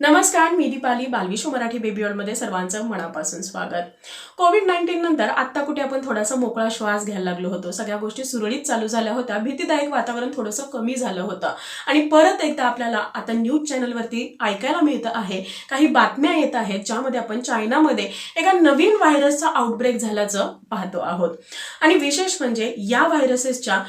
नमस्कार मी दीपाली बालविश्व मराठी बेबी मध्ये सर्वांचं मनापासून स्वागत. कोविड नाईन्टीन नंतर आत्ता कुठे आपण थोडासा मोकळा श्वास घ्यायला लागलो होतो. सगळ्या गोष्टी सुरळीत चालू झाल्या होत्या. भीतीदायक वातावरण थोडंसं कमी झालं होतं. आणि परत एकदा आपल्याला आता न्यूज चॅनलवरती ऐकायला मिळतं आहे. काही बातम्या येत आहेत ज्यामध्ये आपण चायनामध्ये एका नवीन व्हायरसचा आउटब्रेक झाल्याचं पाहतो आहोत. आणि विशेष म्हणजे या व्हायरसेसच्या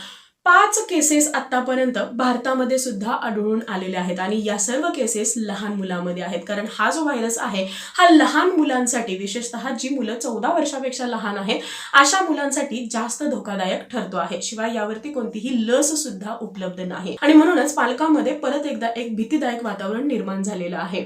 पाच केसेस आतापर्यंत भारतामध्ये सुद्धा आढळून आलेल्या आहेत आणि या सर्व केसेस लहान मुलांमध्ये आहेत. कारण हा जो व्हायरस आहे हा लहान मुलांसाठी विशेषतः जी मुलं चौदा वर्षापेक्षा लहान आहेत अशा मुलांसाठी जास्त धोकादायक ठरतो आहे. शिवाय यावरती कोणतीही लस सुद्धा उपलब्ध नाही. आणि म्हणूनच पालकांमध्ये परत एकदा एक भीतीदायक वातावरण निर्माण झालेलं आहे.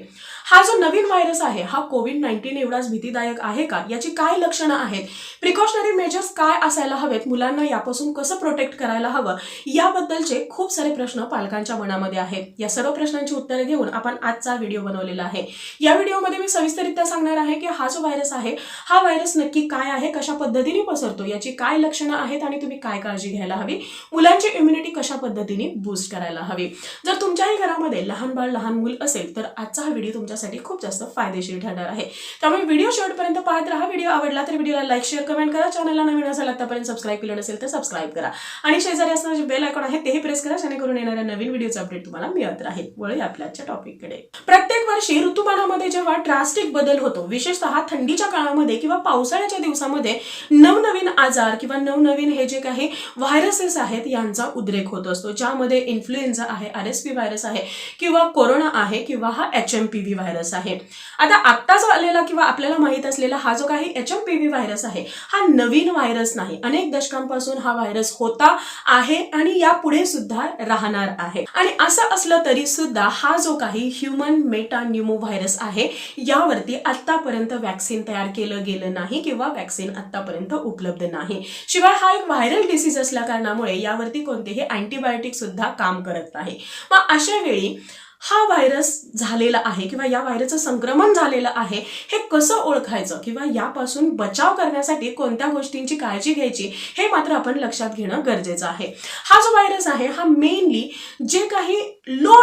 हा जो नवीन व्हायरस आहे हा कोविड नाईन्टीन एवढाच भीतीदायक आहे का? याची काय लक्षणं आहेत? प्रिकॉशनरी मेजर्स काय असायला हवेत? मुलांना यापासून कसं प्रोटेक्ट करायला हवं? याबद्दलचे खूप सारे प्रश्न पालकांच्या मनामध्ये आहेत. या सर्व प्रश्नांची उत्तरे घेऊन आपण आजचा व्हिडिओ बनवलेला आहे. या व्हिडिओमध्ये मी सविस्तरित्या सांगणार आहे की हा जो व्हायरस आहे हा व्हायरस नक्की काय आहे कशा पद्धतीने पसरतो याची काय लक्षणं आहेत आणि तुम्ही काय काळजी घ्यायला हवी? मुलांची इम्युनिटी कशा पद्धतीने बूस्ट करायला हवी? जर तुमच्याही घरामध्ये लहान बाळ लहान मूल असेल तर आजचा हा व्हिडिओ तुमच्यासाठी खूप जास्त फायदेशीर ठरणार आहे. त्यामुळे व्हिडिओ शेवटपर्यंत पाहत राहा. व्हिडिओ आवडला तर व्हिडिओला लाईक शेअर कमेंट करा. चॅनलला नवीन असेल आतापर्यंत सबस्क्राईब केलं नसेल तर सबस्क्राईब करा. आणि शेजारी असणारे जे बेल आयकॉन आहे तेही प्रेस करा. जेणेकरून येणाऱ्या नवीन व्हिडिओचं अपडेट तुम्हाला मिळत राहील. वळूया आपल्या आजच्या टॉपिककडे प्रत्येक वर्षी ऋतुमानामध्ये जेव्हा ड्रास्टिक बदल होतो विशेषतः थंडीच्या काळामध्ये किंवा पावसाळ्याच्या दिवसामध्ये नवनवीन आजार किंवा नवनवीन हे जे काही व्हायरसेस आहेत यांचा उद्रेक होत असतो. ज्यामध्ये इन्फ्लुएन्झा आहे आर एस पी व्हायरस आहे किंवा कोरोना आहे किंवा हा H M P V virus आहे. आता आत्ताच आलेला किंवा आपल्याला माहीत असलेला हा जो काही H M P V virus आहे हा नवीन व्हायरस नाही. अनेक दशकांपासून हा व्हायरस होता आहे आणि यापुढे सुद्धा राहणार आहे. आणि असं असलं तरी सुद्धा हा जो काही ह्युमन मेटा न्यूमो व्हायरस आहे यावरती आतापर्यंत व्हॅक्सिन तयार केलं गेलं नाही किंवा वॅक्सिन आतापर्यंत उपलब्ध नाही. शिवाय हा एक व्हायरल डिसीज असल्या कारणामुळे यावरती कोणतेही अँटीबायोटिक सुद्धा काम करत नाही. मग अशा वेळी हा व्हायरस झालेला आहे किंवा या व्हायरसचं संक्रमण झालेलं आहे हे कसं ओळखायचं? किंवा यापासून बचाव करण्यासाठी कोणत्या गोष्टींची काळजी घ्यायची हे मात्र आपण लक्षात घेणं गरजेचं आहे. हा जो व्हायरस आहे हा मेनली जे काही लो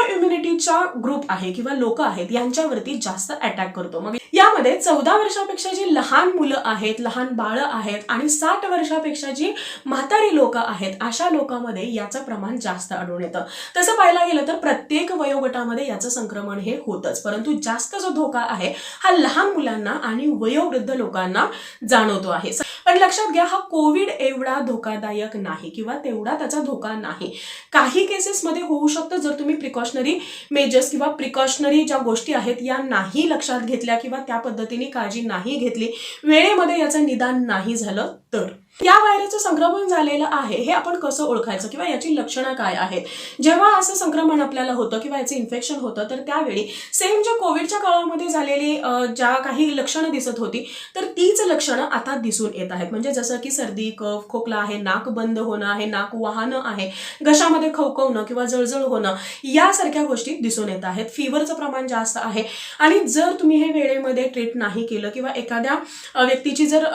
इम्युनिटीचा ग्रुप आहे किंवा लोक आहेत यांच्यावरती जास्त अटॅक करतो. मग यामध्ये चौदा वर्षापेक्षा जी लहान मुलं आहेत लहान बाळं आहेत आणि साठ वर्षापेक्षा जी म्हातारी लोक आहेत अशा लोकांमध्ये याचं प्रमाण जास्त आढळून येतं. तसं पाहायला गेलं तर प्रत्येक वयोगटामध्ये याचं संक्रमण हे होतच. परंतु जास्त जो धोका आहे हा लहान मुलांना आणि वयोवृद्ध लोकांना जाणवतो आहे. पण लक्षात घ्या हा कोविड एवढा धोकादायक नाही किंवा तेवढा त्याचा धोका नाही. काही केसेसमध्ये होऊ शकतं जर तुम्ही प्रिकॉशनरी मेजर्स किंवा प्रिकॉशनरी ज्या गोष्टी आहेत या नाही लक्षात घेतल्या किंवा त्या पद्धतीने काळजी नाही घेतली वेळेमध्ये याचं निदान नाही झालं. तर या व्हायरसचं संक्रमण झालेलं आहे हे आपण कसं ओळखायचं किंवा याची लक्षणं काय आहेत? जेव्हा असं संक्रमण आपल्याला होतं किंवा याचं इन्फेक्शन होतं तर त्यावेळी सेम जे कोविडच्या काळामध्ये झालेली ज्या काही लक्षणं दिसत होती तर तीच लक्षणं आता दिसून येत आहेत. म्हणजे जसं की सर्दी कफ खोकला आहे नाक बंद होणं आहे नाक वाहनं आहे घशामध्ये खवखवणं किंवा जळजळ होणं यासारख्या गोष्टी दिसून येत आहेत. फिवरचं प्रमाण जास्त आहे. आणि जर तुम्ही हे वेळेमध्ये ट्रीट नाही केलं किंवा एखाद्या व्यक्तीची जर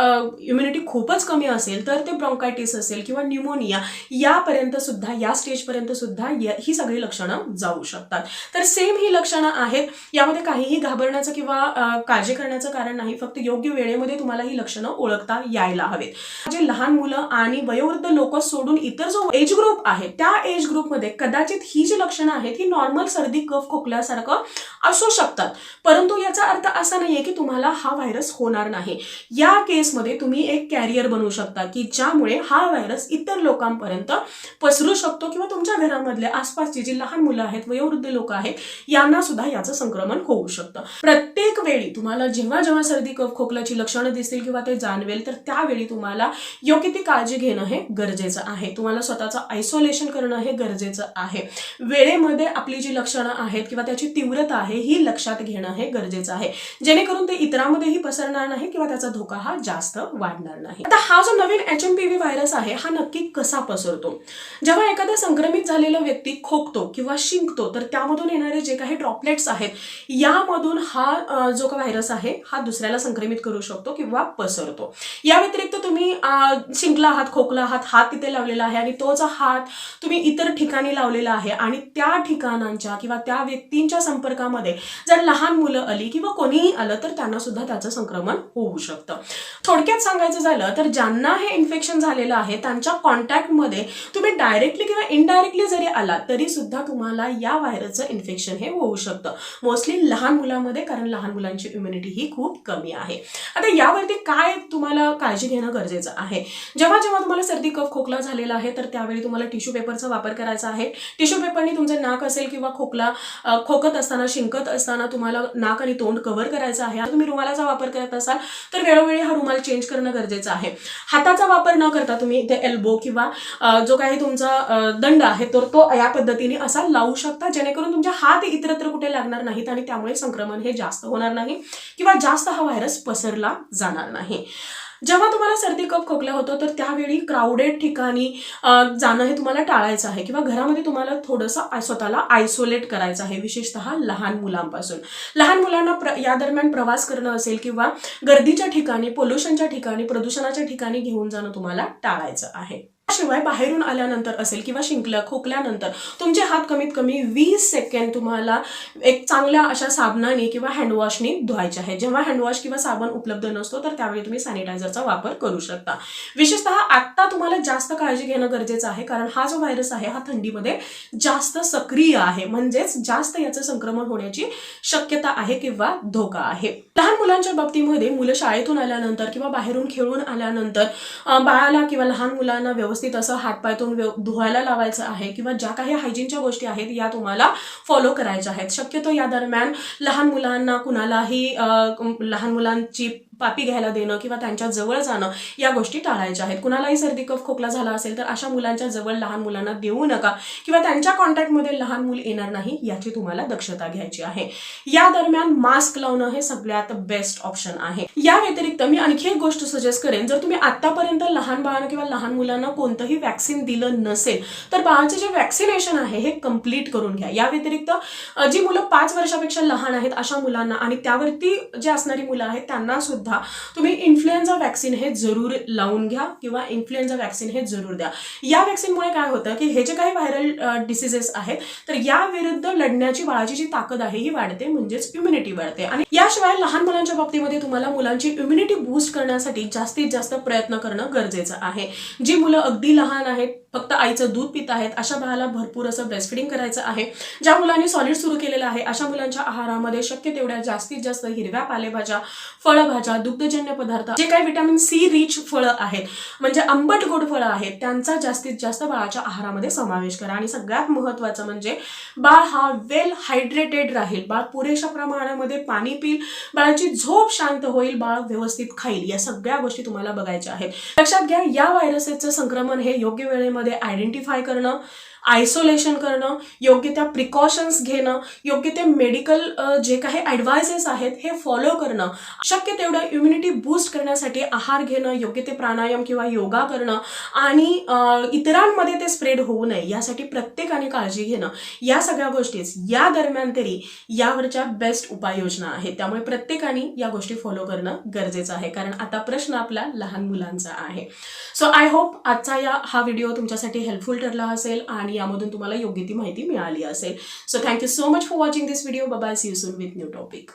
इम्युनिटी खूपच कमी असेल तर ते ब्रॉन्कायटिस असेल किंवा न्यूमोनिया यापर्यंत सुद्धा या स्टेजपर्यंत सुद्धा ही सगळी लक्षणं जाऊ शकतात. तर सेम ही लक्षणं आहेत. यामध्ये काहीही घाबरण्याचं किंवा काळजी करण्याचं कारण नाही. फक्त योग्य वेळेमध्ये तुम्हाला ही लक्षणं ओळखता यायला हवेत. जे लहान मुलं आणि वयोवृद्ध लोक सोडून इतर जो एज ग्रुप आहे त्या एज ग्रुपमध्ये कदाचित ही जी लक्षणं आहेत ही नॉर्मल सर्दी कफ खोकल्यासारखं असू शकतात. परंतु याचा अर्थ असा नाहीये की तुम्हाला हा व्हायरस होणार नाही. या केसमध्ये तुम्ही एक कॅरियर बनवू शकता की ज्यामुळे हा व्हायरस इतर लोकांपर्यंत पसरू शकतो किंवा तुमच्या घरामधले आसपासची जी लहान मुलं आहेत वयोवृद्ध लोक आहेत यांना सुद्धा याचं संक्रमण होऊ शकतं. प्रत्येक वेळी तुम्हाला जेव्हा जेव्हा सर्दी कफ खोकल्याची लक्षणं दिसतील किंवा ते जाणवेल तर त्यावेळी तुम्हाला योग्य ती काळजी घेणं हे गरजेचं आहे. तुम्हाला स्वतःचं आयसोलेशन करणं हे गरजेचं आहे. वेळेमध्ये आपली जी लक्षणं आहेत किंवा त्याची तीव्रता आहे ही लक्षात घेणं हे गरजेचं आहे. जेणेकरून ते इतरांमध्येही पसरणार नाही किंवा त्याचा धोका हा जास्त वाढणार नाही. आता हा जो नवीन H M P V virus आहे हा नक्की कसा पसरतो? जेव्हा एखादा संक्रमित झालेला व्यक्ती खोकतो किंवा शिंकतो तर त्यामधून येणारे जे काही ड्रॉपलेट्स आहेत यामधून हा जो का व्हायरस आहे हा दुसऱ्याला संक्रमित करू शकतो किंवा पसरतो. या व्यतिरिक्त तुम्ही शिंकला आहात खोकला आहात हात तिथे लावलेला आहे आणि तोच हात तुम्ही इतर ठिकाणी लावलेला आहे आणि त्या ठिकाणांच्या किंवा त्या व्यक्तींच्या संपर्कामध्ये जर लहान मुलं आली किंवा कोणीही आलं तर त्यांना सुद्धा त्याचं संक्रमण होऊ शकतं. थोडक्यात सांगायचं झालं तर ज्यांना हे इन्फेक्शन झालेलं आहे त्यांच्या कॉन्टॅक्टमध्ये तुम्ही डायरेक्टली किंवा इनडायरेक्टली जरी आला तरी सुद्धा तुम्हाला या व्हायरसचं इन्फेक्शन हे होऊ शकतं. मोस्टली लहान मुलांमध्ये कारण लहान मुलांची इम्युनिटी ही खूप कमी आहे. आता यावरती काय तुम्हाला काळजी घेणं गरजेचं आहे? जेव्हा जेव्हा तुम्हाला सर्दी कफ खोकला झालेला आहे तर त्यावेळी तुम्हाला टिश्यू पेपरचा वापर करायचा आहे. टिश्यू पेपरनी तुमचं नाक असेल किंवा खोकला खोकत असताना शिंकत असताना तुम्हाला नाक आणि तोंड कव्हर करायचं आहे. तुम्ही रुमालाचा वापर करत असाल तर वेळोवेळी हा रुमाल चेंज करणं गरजेचं आहे. हाताचा वापर न करता तुम्ही इथे एल्बो किंवा जो काही तुमचा दंड आहे तर तो या पद्धतीने असा लावू शकता जेणेकरून तुमचे हात इतरत्र कुठे लागणार नाहीत आणि त्यामुळे संक्रमण हे जास्त होणार नाही किंवा जास्त हा व्हायरस पसरला जाणार नाही. जेव्हा तुम्हाला सर्दी कप खोकला होतो तर त्यावेळी क्राऊडेड ठिकाणी जाणं हे तुम्हाला टाळायचं आहे. किंवा घरामध्ये तुम्हाला थोडंसं स्वतःला आयसोलेट करायचं आहे विशेषतः लहान मुलांपासून. लहान मुलांना प्र या दरम्यान प्रवास करणं असेल किंवा गर्दीच्या ठिकाणी पोल्युशनच्या ठिकाणी प्रदूषणाच्या ठिकाणी घेऊन जाणं तुम्हाला टाळायचं आहे. शिवाय बाहेरून आल्यानंतर असेल किंवा शिंकलं खोकल्यानंतर तुमचे हात कमीत कमी वीस सेकंड तुम्हाला एक चांगल्या अशा साबणाने किंवा हँडवॉशने धुवायचे आहे. जेव्हा हँडवॉश किंवा साबण उपलब्ध नसतो तर त्यावेळी तुम्ही सॅनिटायझरचा वापर करू शकता. विशेषतः आत्ता तुम्हाला जास्त काळजी घेणं गरजेचं आहे कारण हा जो व्हायरस आहे हा थंडीमध्ये जास्त सक्रिय आहे. म्हणजेच जास्त याचं संक्रमण होण्याची शक्यता आहे किंवा धोका आहे. लहान मुलांच्या बाबतीमध्ये मुलं शाळेतून आल्यानंतर किंवा बाहेरून खेळून आल्यानंतर बाळाला किंवा लहान मुलांना व्यवस्थित असं हातपायतून व्यव धुवायला लावायचं आहे किंवा ज्या काही हायजीनच्या गोष्टी आहेत या तुम्हाला फॉलो करायच्या आहेत. शक्यतो या दरम्यान लहान मुलांना कुणालाही लहान मुलांची पापी घ्यायला देणं किंवा त्यांच्या जवळ जाणं या गोष्टी टाळायच्या आहेत. कुणालाही सर्दी कफ खोकला झाला असेल तर अशा मुलांच्या जवळ लहान मुलांना देऊ नका किंवा त्यांच्या कॉन्टॅक्टमध्ये लहान मूल येणार नाही याची तुम्हाला दक्षता घ्यायची आहे. या दरम्यान मास्क लावणं हे सगळ्यात बेस्ट ऑप्शन आहे. या व्यतिरिक्त मी आणखी एक गोष्ट सजेस्ट करेन. जर तुम्ही आतापर्यंत लहान बाळांना किंवा लहान मुलांना कोणतंही वॅक्सिन दिलं नसेल तर बाळाचे जे वॅक्सिनेशन आहे हे कंप्लीट करून घ्या. या व्यतिरिक्त जी मुलं पाच वर्षापेक्षा लहान आहेत अशा मुलांना आणि त्यावरती जे असणारी मुलं आहेत त्यांना सुद्धा तुम्ही इन्फ्लुएन्झा वॅक्सिन हे जरूर लावून घ्या किंवा इन्फ्लुएन्झा वॅक्सिन हे जरूर द्या. या वॅक्सिनमुळे काय होतं की हे जे काही व्हायरल डिसिजेस आहेत तर या विरुद्ध लढण्याची बाळाची जी ताकद आहे ही वाढते म्हणजेच इम्युनिटी वाढते. आणि याशिवाय लहान मुलांच्या बाबतीमध्ये तुम्हाला मुलांची इम्युनिटी बूस्ट करण्यासाठी जास्तीत जास्त प्रयत्न करणं गरजेचं आहे. जी मुलं अगदी लहान आहेत फक्त आईचं दूध पित आहेत अशा बाळाला भरपूर असं ब्रेस्टफिडिंग करायचं आहे. ज्या मुलांनी सॉलिड सुरू केलेलं आहे अशा मुलांच्या आहारामध्ये शक्य तेवढ्या जास्तीत जास्त हिरव्या पालेभाज्या फळभाज्या दुग्धजन्य पदार्थ जे काही विटॅमिन सी रिच फळं आहेत म्हणजे आंबट गोड फळं आहेत त्यांचा जास्तीत जास्त बाळाच्या आहारामध्ये समावेश करा. आणि सगळ्यात महत्त्वाचं म्हणजे बाळ हा वेल हायड्रेटेड राहील. बाळ पुरेशा प्रमाणामध्ये पाणी पिईल बाळाची झोप शांत होईल बाळ व्यवस्थित खाईल या सगळ्या गोष्टी तुम्हाला बघायच्या आहेत. लक्षात घ्या या व्हायरसचं संक्रमण हे योग्य वेळेमध्ये आयडेंटिफाय करणं आयसोलेशन करणं योग्य त्या प्रिकॉशन्स घेणं योग्य ते मेडिकल जे काही ॲडवायसेस आहेत हे फॉलो करणं. शक्य तेवढं इम्युनिटी बूस्ट करण्यासाठी आहार घेणं योग्य ते प्राणायाम किंवा योगा करणं आणि इतरांमध्ये ते स्प्रेड होऊ नये यासाठी प्रत्येकाने काळजी घेणं. या सगळ्या गोष्टीच या दरम्यान तरी यावरच्या बेस्ट उपाययोजना आहेत. त्यामुळे प्रत्येकाने या गोष्टी फॉलो करणं गरजेचं आहे. कारण आता प्रश्न आपला लहान मुलांचा आहे. सो आय होप आजचा या हा व्हिडिओ तुमच्यासाठी हेल्पफुल ठरला असेल आणि आणि यामधून तुम्हाला योग्य ती माहिती मिळाली असेल. So thank you so much for watching this video bye see you soon with new topic